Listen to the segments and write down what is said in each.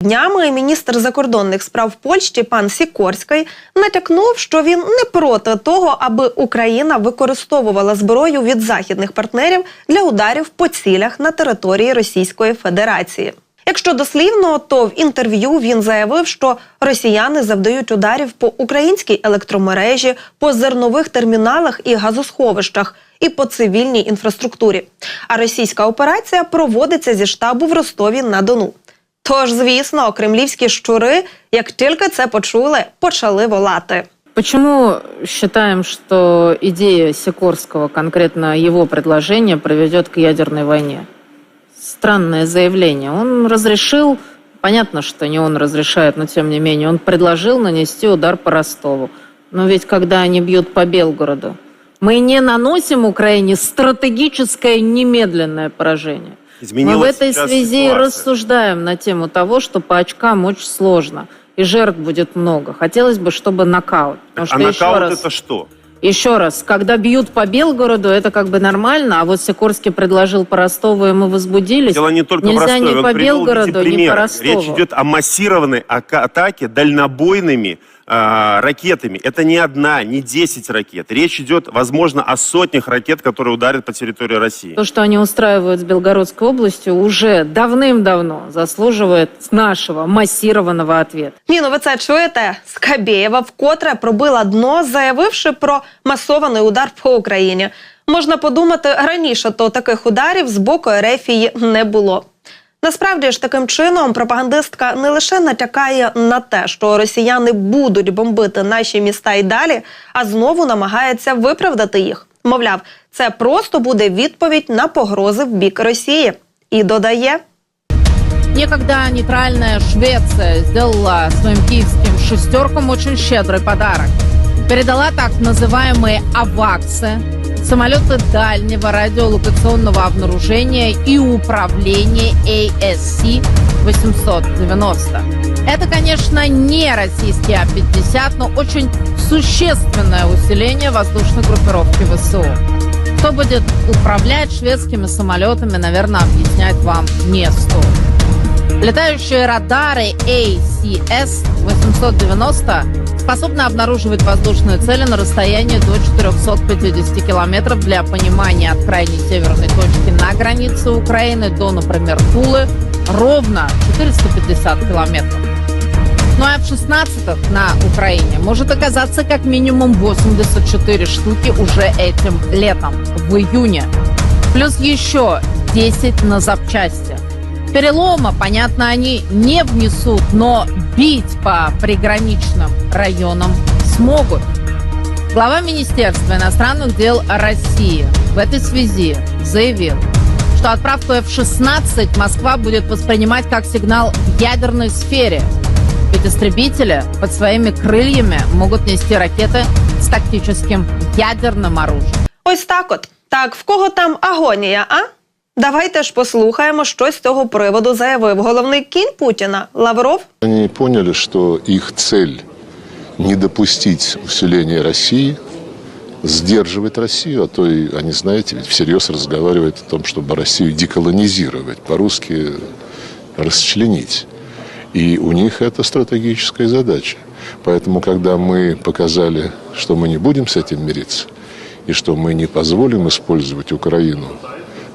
Днями міністр закордонних справ Польщі пан Сікорський натякнув, що він не проти того, аби Україна використовувала зброю від західних партнерів для ударів по цілях на території Російської Федерації. Якщо дослівно, то в інтерв'ю він заявив, що росіяни завдають ударів по українській електромережі, по зернових терміналах і газосховищах і по цивільній інфраструктурі. А російська операція проводиться зі штабу в Ростові на Дону. Тож, звісно, кремлівські щури, як тільки це почули, почали волати. Почему считаем, что идея Сикорского, конкретно его предложение, приведет к ядерной войне? Странное заявление. Он разрешил, понятно, что не он разрешает, но тем не менее, он предложил нанести удар по Ростову. Но ведь когда они бьют по Белгороду, мы не наносим Украине стратегическое немедленное поражение. Мы в Изменилась этой связи ситуация. рассуждаем на тему того, что по очкам очень сложно. И жертв будет много. Хотелось бы, чтобы нокаут. Потому А нокаут раз, это что? еще раз, когда бьют по Белгороду, это как бы нормально, а вот Сикорский предложил по Ростову, и мы возбудились. Дело не только в Нельзя Ростове. ни по в Белгороду, ни по. Ростову. Речь идет о массированной атаке дальнобойными а, ракетами. Это не одна, не 10 ракет. Речь идет, возможно, о сотнях ракет, которые ударят по территории России. То, что они устраивают с Белгородской областью, уже давным-давно заслуживает нашего массированного ответа. Ні, ну ви це чуєте? Скабєєва вкотре пробила дно, заявивши про масований удар по Україні. Можна подумати, раніше то таких ударів з боку Ерефії не було. Насправді ж таким чином пропагандистка не лише натякає на те, що росіяни будуть бомбити наші міста і далі, а знову намагається виправдати їх. Мовляв, це просто буде відповідь на погрози в бік Росії. І додає. Некогда нейтральная Швеция сделала своим киевским шестеркам очень щедрый подарок. Передала так называемые «аваксы», самолеты дальнего радиолокационного обнаружения и управления ASC-890. Это, конечно, не российский А-50, но очень существенное усиление воздушной группировки ВСУ. Кто будет управлять шведскими самолетами, наверное, объяснять вам не стоит. Летающие радары ACS-890 способны обнаруживать воздушные цели на расстоянии до 450 километров для понимания от крайней северной точки на границе Украины до, например, Тулы ровно 450 километров. Ну а в 16 на Украине может оказаться как минимум 84 штуки уже этим летом, в июне. Плюс еще 10 на запчасти. Перелома, понятно, они не внесут, но бить по приграничным районам смогут. Глава Министерства иностранных дел России в этой связи заявил, что отправку F-16 Москва будет воспринимать как сигнал в ядерной сфере. Ведь истребители под своими крыльями могут нести ракеты с тактическим ядерным оружием. Ось так от. Так, в кого там агонія, а? Давайте ж послухаємо, що з цього приводу заявив головний кінь Путіна Лавров. Они поняли, что их цель не допустить усиления России, сдерживать Россию, а то и, они, знаете, ведь всерьез разговаривают о том, чтобы Россию деколонизировать, по-русски расчленить. И у них это стратегическая задача. Поэтому, когда мы показали, что мы не будем с этим мириться, и что мы не позволим использовать Украину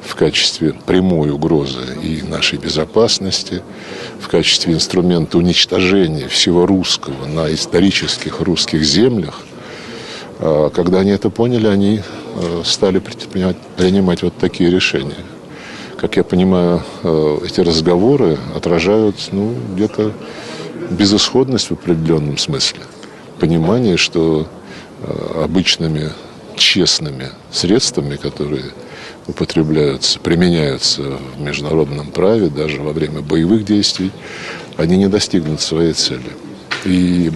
в качестве прямой угрозы и нашей безопасности, в качестве инструмента уничтожения всего русского на исторических русских землях, а, когда они это поняли, они э, стали принимать вот такие решения. Как я понимаю, э, эти разговоры отражают ну, где-то безысходность в определенном смысле. Понимание, что э, обычными честными средствами, которые употребляются, применяются в международном праве, даже во время боевых действий, они не достигнут своей цели. И,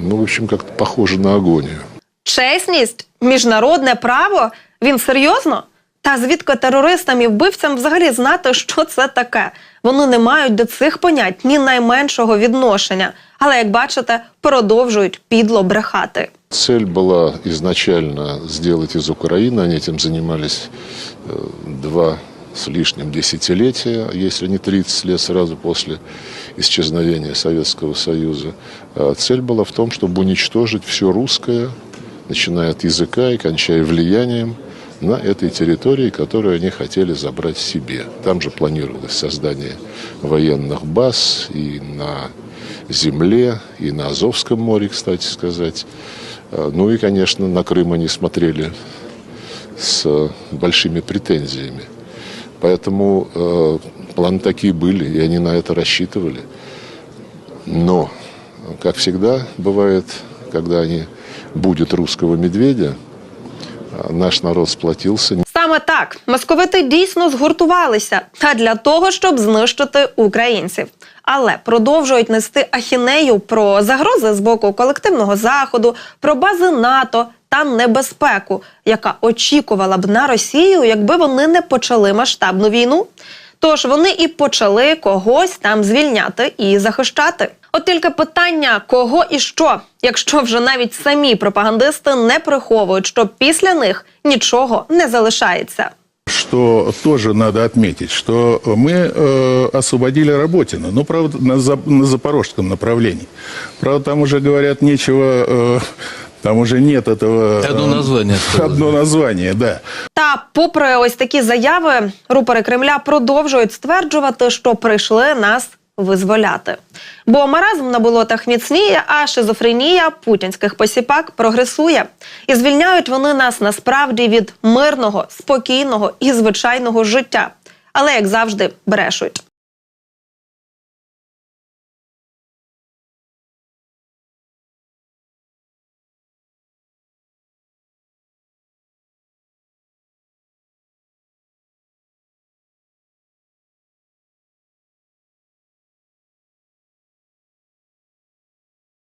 ну, в общем, как-то похоже на агонию. Чесність, міжнародне право. Він серйозно? Та звідки терористам і вбивцям взагалі знати, що це таке? Вони не мають до цих понять ні найменшого відношення, але як бачите, продовжують підло брехати. Цель была изначально сделать из Украины, они этим занимались э, два с лишним десятилетия, если не 30 лет сразу после исчезновения Советского Союза. А Цель была в том, чтобы уничтожить все русское, начиная от языка и кончая влиянием на этой территории, которую они хотели забрать себе. Там же планировалось создание военных баз и на земле, и на Азовском море, кстати сказать. А, Ну и, конечно, на Крым они смотрели с большими претензиями. Поэтому э, планы такие были, и они на это рассчитывали. Но, как всегда бывает, когда они будет русского медведя, а, наш народ сплотился, Саме так московити дійсно згуртувалися та для того, щоб знищити українців. Але продовжують нести ахінею про загрози з боку колективного заходу, про бази НАТО та небезпеку, яка очікувала б на Росію, якби вони не почали масштабну війну. Тож вони і почали когось там звільняти і захищати. От тільки питання, кого і що, якщо вже навіть самі пропагандисти не приховують, що після них нічого не залишається. Что тоже надо отметить, что мы э, освободили Работину, ну, правда, на, За- на запорожском направлении. Правда, там уже говорят нечего, э, там уже нет этого... э, Одно название осталось. Одно название, да. Та, попри ось такі заяви, рупори Кремля продовжують стверджувати, що прийшли нас визволяти. Бо маразм на болотах міцніє, а шизофренія путінських посіпак прогресує. І звільняють вони нас насправді від мирного, спокійного і звичайного життя. Але як завжди, брешуть.